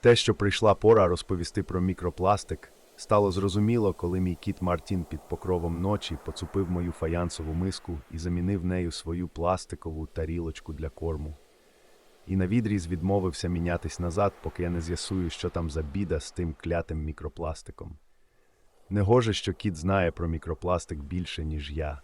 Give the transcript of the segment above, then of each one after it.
Те, що прийшла пора розповісти про мікропластик, стало зрозуміло, коли мій кіт Мартін під покровом ночі поцупив мою фаянсову миску і замінив нею свою пластикову тарілочку для корму. І на відріз відмовився мінятись назад, поки я не з'ясую, що там за біда з тим клятим мікропластиком. Негоже, що кіт знає про мікропластик більше, ніж я.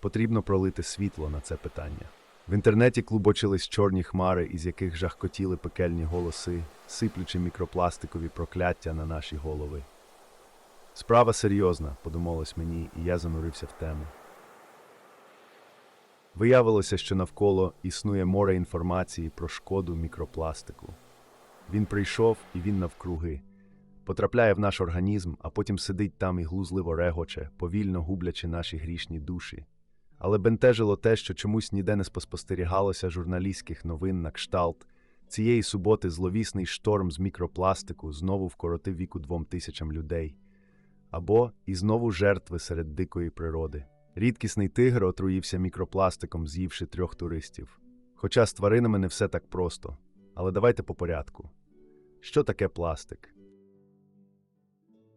Потрібно пролити світло на це питання. В інтернеті клубочились чорні хмари, із яких жахкотіли пекельні голоси, сиплючи мікропластикові прокляття на наші голови. Справа серйозна, подумалось мені, і я занурився в тему. Виявилося, що навколо існує море інформації про шкоду мікропластику. Він прийшов і він навкруги, потрапляє в наш організм, а потім сидить там і глузливо регоче, повільно гублячи наші грішні душі. Але бентежило те, що чомусь ніде не спостерігалося журналістських новин на кшталт. Цієї суботи зловісний шторм з мікропластику знову вкоротив віку двом тисячам людей. Або і знову жертви серед дикої природи. Рідкісний тигр отруївся мікропластиком, з'ївши трьох туристів. Хоча з тваринами не все так просто. Але давайте по порядку. Що таке пластик?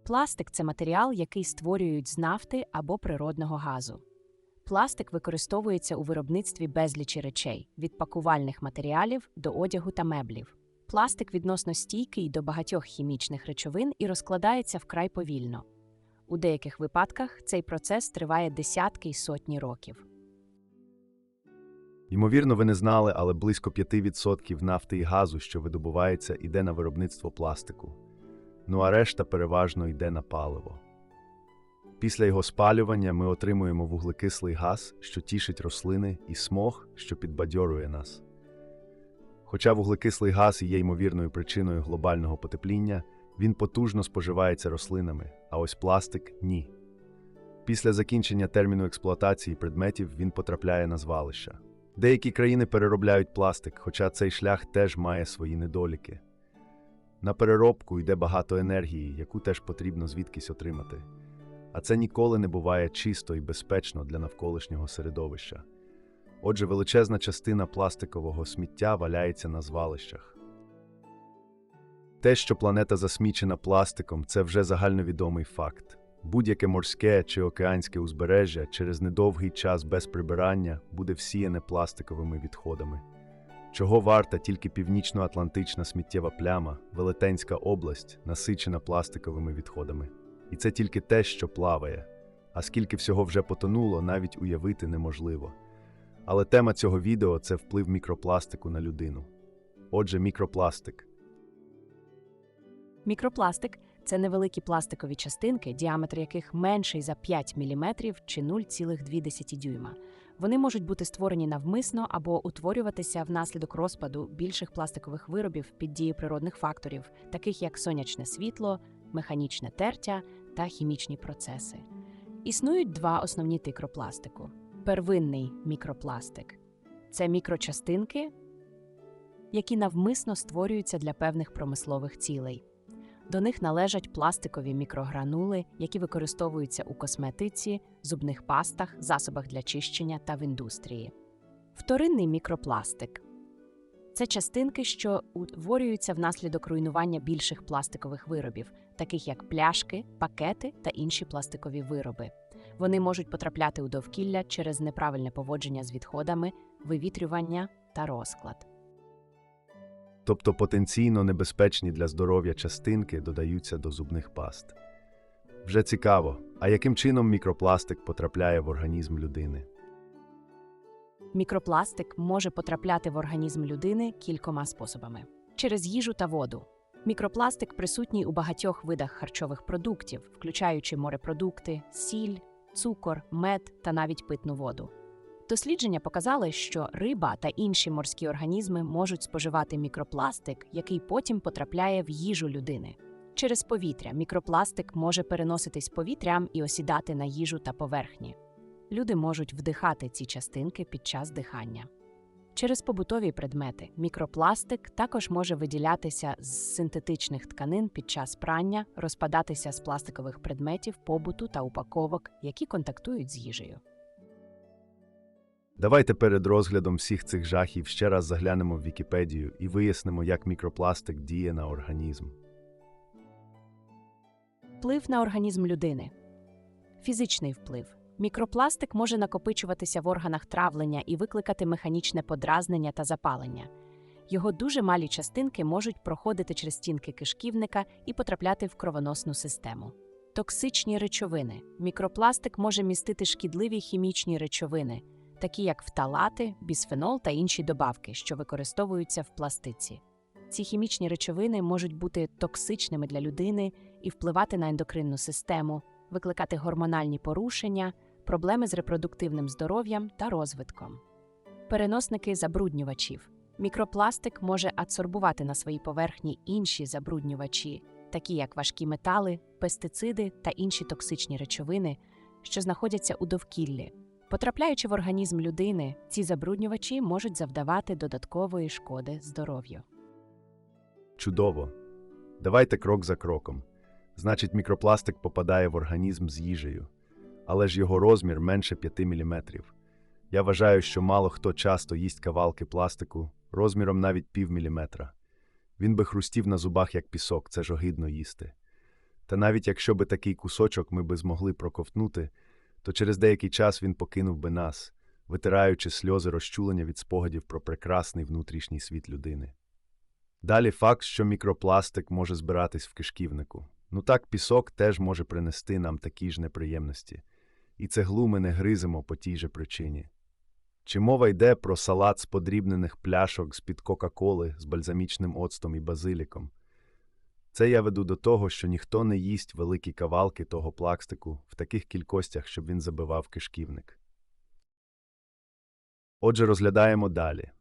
Пластик це матеріал, який створюють з нафти або природного газу. Пластик використовується у виробництві безлічі речей від пакувальних матеріалів до одягу та меблів. Пластик відносно стійкий до багатьох хімічних речовин і розкладається вкрай повільно. У деяких випадках цей процес триває десятки й сотні років. Ймовірно, ви не знали, але близько 5% нафти і газу, що видобувається, йде на виробництво пластику. Ну а решта переважно йде на паливо. Після його спалювання ми отримуємо вуглекислий газ, що тішить рослини, і смог, що підбадьорює нас. Хоча вуглекислий газ і є ймовірною причиною глобального потепління, він потужно споживається рослинами, а ось пластик ні. Після закінчення терміну експлуатації предметів він потрапляє на звалища. Деякі країни переробляють пластик, хоча цей шлях теж має свої недоліки. На переробку йде багато енергії, яку теж потрібно звідкись отримати. А це ніколи не буває чисто і безпечно для навколишнього середовища. Отже, величезна частина пластикового сміття валяється на звалищах. Те, що планета засмічена пластиком, це вже загальновідомий факт. Будь-яке морське чи океанське узбережжя через недовгий час без прибирання буде всіяне пластиковими відходами. Чого варта тільки північно-атлантична сміттєва пляма, Велетенська область, насичена пластиковими відходами. І це тільки те, що плаває. А скільки всього вже потонуло, навіть уявити неможливо. Але тема цього відео це вплив мікропластику на людину. Отже, мікропластик. Мікропластик це невеликі пластикові частинки, діаметр яких менший за 5 мм чи 0,2 дюйма. Вони можуть бути створені навмисно або утворюватися внаслідок розпаду більших пластикових виробів під дією природних факторів, таких як сонячне світло, механічне тертя та хімічні процеси. Існують два основні типи пластику. Первинний мікропластик це мікрочастинки, які навмисно створюються для певних промислових цілей. До них належать пластикові мікрогранули, які використовуються у косметиці, зубних пастах, засобах для чищення та в індустрії. Вторинний мікропластик це частинки, що утворюються внаслідок руйнування більших пластикових виробів, таких як пляшки, пакети та інші пластикові вироби. Вони можуть потрапляти у довкілля через неправильне поводження з відходами, вивітрювання та розклад. тобто потенційно небезпечні для здоров'я частинки додаються до зубних паст. Вже цікаво, а яким чином мікропластик потрапляє в організм людини? Мікропластик може потрапляти в організм людини кількома способами: через їжу та воду. Мікропластик присутній у багатьох видах харчових продуктів, включаючи морепродукти, сіль, цукор, мед та навіть питну воду. Дослідження показали, що риба та інші морські організми можуть споживати мікропластик, який потім потрапляє в їжу людини. Через повітря мікропластик може переноситись повітрям і осідати на їжу та поверхні. Люди можуть вдихати ці частинки під час дихання. Через побутові предмети мікропластик також може виділятися з синтетичних тканин під час прання, розпадатися з пластикових предметів побуту та упаковок, які контактують з їжею. Давайте перед розглядом всіх цих жахів ще раз заглянемо в Вікіпедію і вияснимо, як мікропластик діє на організм. Вплив на організм людини. Фізичний вплив. Мікропластик може накопичуватися в органах травлення і викликати механічне подразнення та запалення. Його дуже малі частинки можуть проходити через стінки кишківника і потрапляти в кровоносну систему. Токсичні речовини. Мікропластик може містити шкідливі хімічні речовини, такі як фталати, бісфенол та інші добавки, що використовуються в пластиці. Ці хімічні речовини можуть бути токсичними для людини і впливати на ендокринну систему, викликати гормональні порушення, проблеми з репродуктивним здоров'ям та розвитком. Переносники забруднювачів. Мікропластик може адсорбувати на своїй поверхні інші забруднювачі, такі як важкі метали, пестициди та інші токсичні речовини, що знаходяться у довкіллі. Потрапляючи в організм людини, ці забруднювачі можуть завдавати додаткової шкоди здоров'ю. Чудово. Давайте крок за кроком. Значить, мікропластик попадає в організм з їжею, але ж його розмір менше 5 мм. Я вважаю, що мало хто часто їсть кавалки пластику розміром навіть пів міліметра. Він би хрустів на зубах, як пісок, це ж огидно їсти. Та навіть якщо би такий кусочок ми би змогли проковтнути, то через деякий час він покинув би нас, витираючи сльози розчулення від спогадів про прекрасний внутрішній світ людини. Далі факт, що мікропластик може збиратись в кишківнику. Ну так, пісок теж може принести нам такі ж неприємності. І цеглу ми не гриземо по тій же причині. Чи мова йде про салат з подрібнених пляшок з-під Кока-Коли з бальзамічним оцтом і базиліком? Це я веду до того, що ніхто не їсть великі кавалки того пластику в таких кількостях, щоб він забивав кишківник. Отже, розглядаємо далі.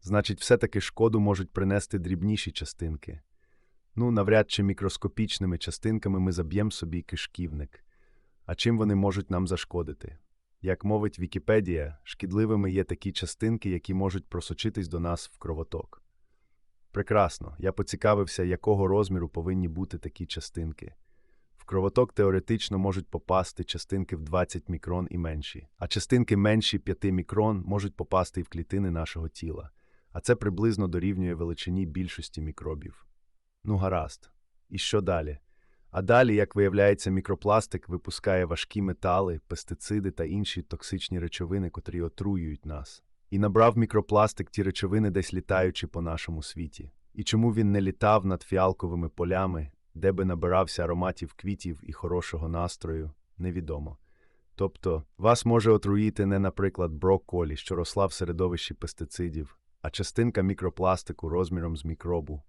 Значить, все-таки шкоду можуть принести дрібніші частинки. Ну, навряд чи мікроскопічними частинками ми заб'ємо собі кишківник. А чим вони можуть нам зашкодити? Як мовить Вікіпедія, шкідливими є такі частинки, які можуть просочитись до нас в кровоток. Прекрасно, я поцікавився, якого розміру повинні бути такі частинки. В кровоток теоретично можуть попасти частинки в 20 мікрон і менші, а частинки менші 5 мікрон можуть попасти і в клітини нашого тіла, а це приблизно дорівнює величині більшості мікробів. Ну, гаразд. І що далі? А далі, як виявляється, мікропластик випускає важкі метали, пестициди та інші токсичні речовини, котрі отруюють нас. І набрав мікропластик ті речовини, десь літаючи по нашому світі. І чому він не літав над фіалковими полями, де би набирався ароматів квітів і хорошого настрою, невідомо. Тобто, вас може отруїти не, наприклад, брокколі, що росла в середовищі пестицидів, а частинка мікропластику розміром з мікробу.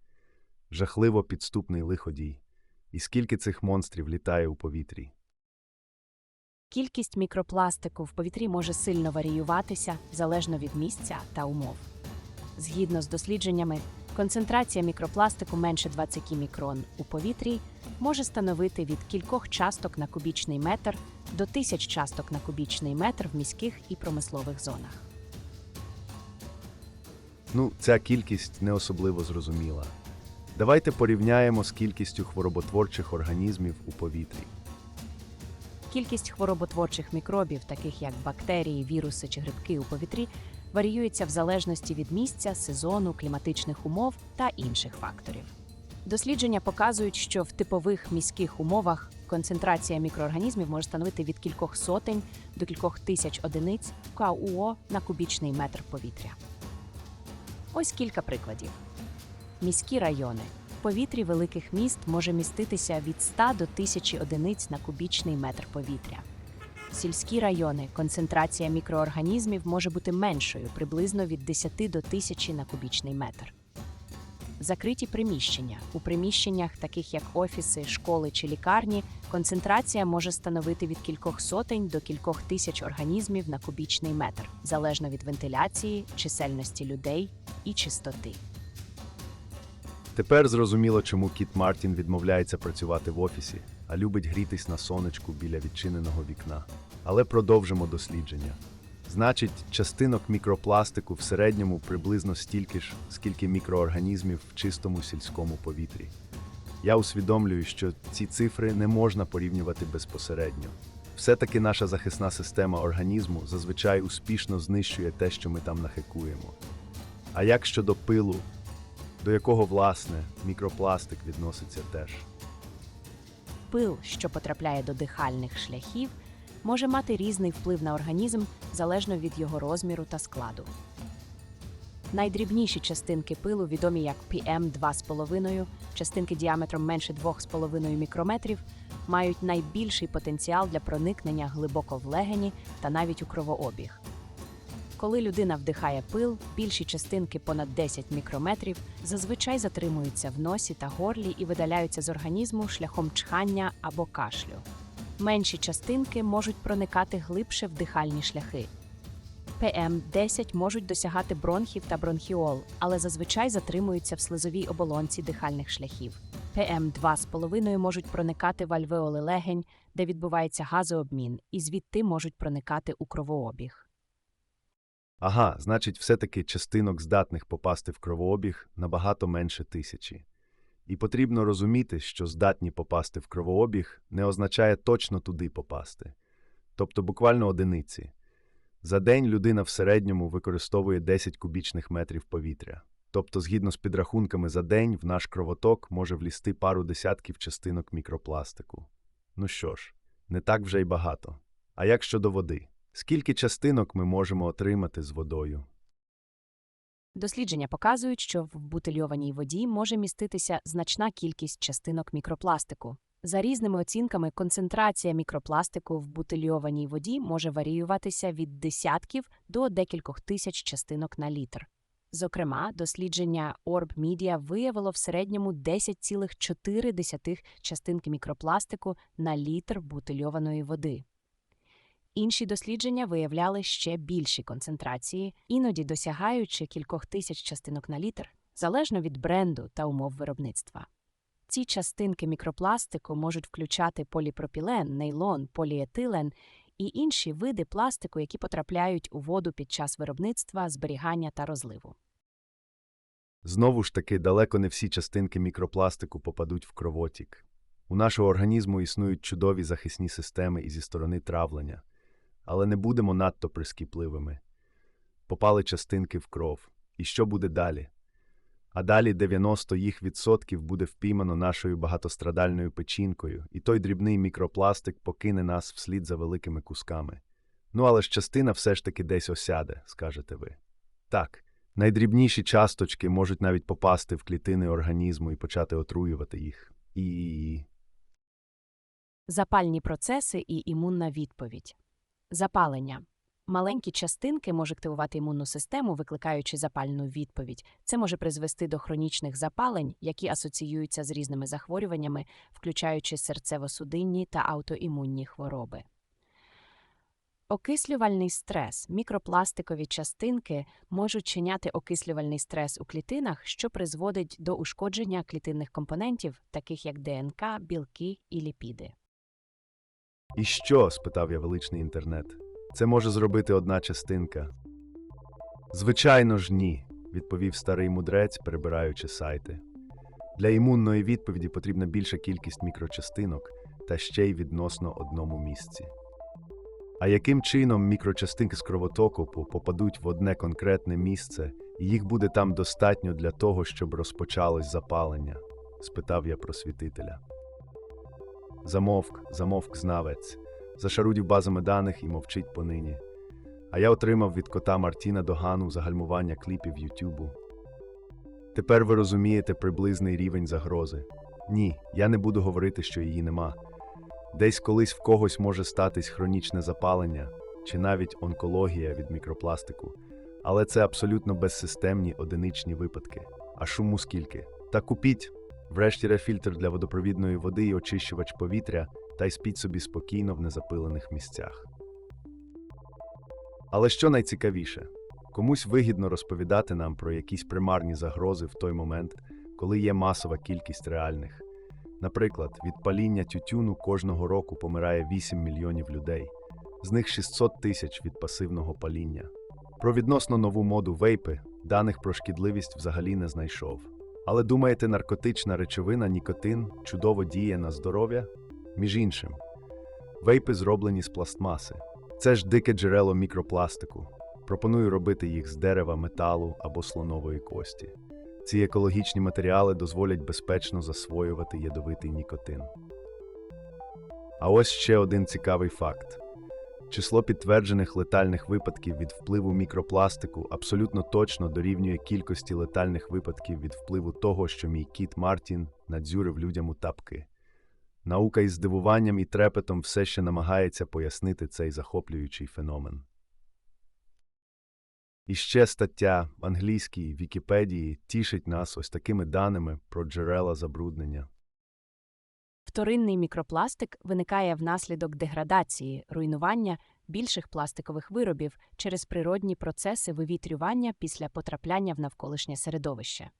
Жахливо підступний лиходій. І скільки цих монстрів літає у повітрі? Кількість мікропластику в повітрі може сильно варіюватися залежно від місця та умов. Згідно з дослідженнями, концентрація мікропластику менше 20 мікрон у повітрі може становити від кількох часток на кубічний метр до тисяч часток на кубічний метр в міських і промислових зонах. Ну, ця кількість не особливо зрозуміла. Давайте порівняємо з кількістю хвороботворчих організмів у повітрі. Кількість хвороботворчих мікробів, таких як бактерії, віруси чи грибки у повітрі, варіюється в залежності від місця, сезону, кліматичних умов та інших факторів. Дослідження показують, що в типових міських умовах концентрація мікроорганізмів може становити від кількох сотень до кількох тисяч одиниць КУО на кубічний метр повітря. Ось кілька прикладів. Міські райони. В повітрі великих міст може міститися від 100 до 1000 одиниць на кубічний метр повітря. Сільські райони концентрація мікроорганізмів може бути меншою, приблизно від 10 до 1000 на кубічний метр. Закриті приміщення. У приміщеннях, таких як офіси, школи чи лікарні, концентрація може становити від кількох сотень до кількох тисяч організмів на кубічний метр, залежно від вентиляції, чисельності людей і чистоти. Тепер зрозуміло, чому Кіт Мартін відмовляється працювати в офісі, а любить грітись на сонечку біля відчиненого вікна. Але продовжимо дослідження. Значить, частинок мікропластику в середньому приблизно стільки ж, скільки мікроорганізмів в чистому сільському повітрі. Я усвідомлюю, що ці цифри не можна порівнювати безпосередньо. Все-таки наша захисна система організму зазвичай успішно знищує те, що ми там нахикуємо. А як щодо пилу, до якого, власне, мікропластик відноситься теж? Пил, що потрапляє до дихальних шляхів, може мати різний вплив на організм залежно від його розміру та складу. Найдрібніші частинки пилу, відомі як PM2,5, частинки діаметром менше 2,5 мікрометрів, мають найбільший потенціал для проникнення глибоко в легені та навіть у кровообіг. Коли людина вдихає пил, більші частинки понад 10 мікрометрів зазвичай затримуються в носі та горлі і видаляються з організму шляхом чхання або кашлю. Менші частинки можуть проникати глибше в дихальні шляхи. ПМ-10 можуть досягати бронхів та бронхіол, але зазвичай затримуються в слизовій оболонці дихальних шляхів. ПМ-2,5 можуть проникати в альвеоли легень, де відбувається газообмін, і звідти можуть проникати у кровообіг. Ага, значить, все-таки частинок здатних попасти в кровообіг набагато менше тисячі. І потрібно розуміти, що здатні попасти в кровообіг не означає точно туди попасти, тобто буквально одиниці. За день людина в середньому використовує 10 кубічних метрів повітря. Тобто, згідно з підрахунками за день, в наш кровоток може влізти пару десятків частинок мікропластику. Ну що ж, не так вже й багато. А як щодо води? Скільки частинок ми можемо отримати з водою? Дослідження показують, що в бутильованій воді може міститися значна кількість частинок мікропластику. За різними оцінками, концентрація мікропластику в бутильованій воді може варіюватися від десятків до декількох тисяч частинок на літр. Зокрема, дослідження Orb Media виявило в середньому 10,4 частинки мікропластику на літр бутильованої води. Інші дослідження виявляли ще більші концентрації, іноді досягаючи кількох тисяч частинок на літр, залежно від бренду та умов виробництва. Ці частинки мікропластику можуть включати поліпропілен, нейлон, поліетилен і інші види пластику, які потрапляють у воду під час виробництва, зберігання та розливу. Знову ж таки, далеко не всі частинки мікропластику попадуть в кровотік. У нашого організму існують чудові захисні системи і зі сторони травлення, але не будемо надто прискіпливими. Попали частинки в кров. І що буде далі? А далі 90 їх відсотків буде впіймано нашою багатострадальною печінкою, і той дрібний мікропластик покине нас вслід за великими кусками. Ну, але ж частина все ж таки десь осяде, скажете ви. Так, найдрібніші часточки можуть навіть попасти в клітини організму і почати отруювати їх. І. Запальні процеси і імунна відповідь. Запалення. Маленькі частинки можуть активувати імунну систему, викликаючи запальну відповідь. Це може призвести до хронічних запалень, які асоціюються з різними захворюваннями, включаючи серцево-судинні та аутоімунні хвороби. Окислювальний стрес. Мікропластикові частинки можуть чиняти окислювальний стрес у клітинах, що призводить до ушкодження клітинних компонентів, таких як ДНК, білки і ліпіди. І що? спитав я величний інтернет. Це може зробити одна частинка. Звичайно ж, ні, відповів старий мудрець, перебираючи сайти. Для імунної відповіді потрібна більша кількість мікрочастинок та ще й відносно одному місці. А яким чином мікрочастинки з кровотоку попадуть в одне конкретне місце, і їх буде там достатньо для того, щоб розпочалось запалення? спитав я просвітителя. Замовк, замовк знавець, зашарудів базами даних і мовчить понині. А я отримав від кота Мартіна догану загальмування кліпів Ютубу. Тепер ви розумієте приблизний рівень загрози. Ні, я не буду говорити, що її нема. Десь колись в когось може статись хронічне запалення чи навіть онкологія від мікропластику, але це абсолютно безсистемні одиничні випадки. А шуму скільки? Та купіть, врешті фільтр для водопровідної води і очищувач повітря, та й спіть собі спокійно в незапилених місцях. Але що найцікавіше, комусь вигідно розповідати нам про якісь примарні загрози в той момент, коли є масова кількість реальних. Наприклад, від паління тютюну кожного року помирає 8 мільйонів людей, з них 600 тисяч від пасивного паління. Про відносно нову моду вейпи даних про шкідливість взагалі не знайшов. Але думаєте, наркотична речовина нікотин чудово діє на здоров'я? Між іншим, Вейпи зроблені з пластмаси. Це ж дике джерело мікропластику. Пропоную робити їх з дерева, металу або слонової кості. Ці екологічні матеріали дозволять безпечно засвоювати ядовитий нікотин. А ось ще один цікавий факт: число підтверджених летальних випадків від впливу мікропластику абсолютно точно дорівнює кількості летальних випадків від впливу того, що мій кіт Мартін надзюрив людям у тапки. Наука із здивуванням і трепетом все ще намагається пояснити цей захоплюючий феномен. І ще стаття в англійській Вікіпедії тішить нас ось такими даними про джерела забруднення. Вторинний мікропластик виникає внаслідок деградації, руйнування більших пластикових виробів через природні процеси вивітрювання після потрапляння в навколишнє середовище.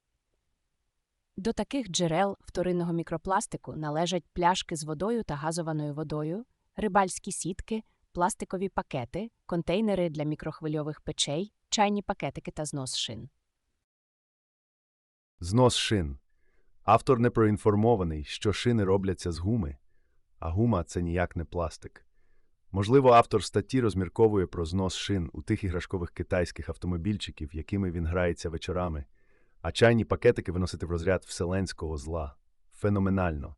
До таких джерел вторинного мікропластику належать пляшки з водою та газованою водою, рибальські сітки, пластикові пакети, контейнери для мікрохвильових печей, чайні пакетики та знос шин. Знос шин. Автор не проінформований, що шини робляться з гуми, а гума це ніяк не пластик. Можливо, автор статті розмірковує про знос шин у тих іграшкових китайських автомобільчиків, якими він грається вечорами, а чайні пакетики виносити в розряд вселенського зла. Феноменально.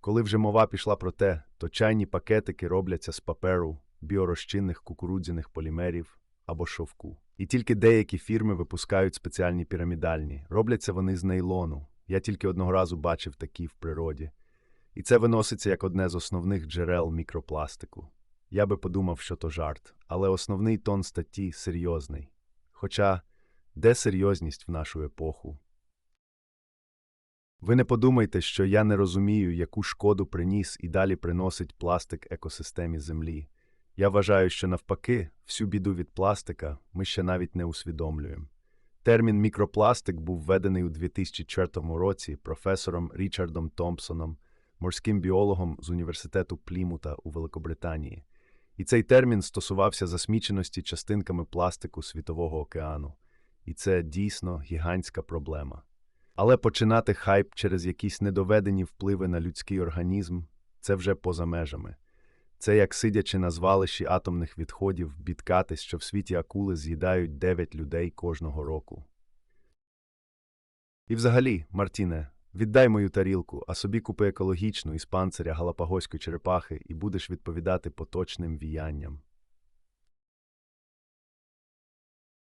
Коли вже мова пішла про те, то чайні пакетики робляться з паперу, біорозчинних кукурудзяних полімерів або шовку. І тільки деякі фірми випускають спеціальні пірамідальні. Робляться вони з нейлону. Я тільки одного разу бачив такі в природі. І це виноситься як одне з основних джерел мікропластику. Я би подумав, що то жарт, але основний тон статті серйозний. Хоча де серйозність в нашу епоху? Ви не подумайте, що я не розумію, яку шкоду приніс і далі приносить пластик екосистемі Землі. Я вважаю, що навпаки, всю біду від пластика ми ще навіть не усвідомлюємо. Термін мікропластик був введений у 2004 році професором Річардом Томпсоном, морським біологом з університету Плімута у Великобританії. І цей термін стосувався засміченості частинками пластику Світового океану. І це дійсно гігантська проблема. Але починати хайп через якісь недоведені впливи на людський організм це вже поза межами. Це як сидячи на звалищі атомних відходів, бідкатись, що в світі акули з'їдають 9 людей кожного року. І взагалі, Мартіне, віддай мою тарілку, а собі купи екологічну із панциря галапагоської черепахи і будеш відповідати поточним віянням.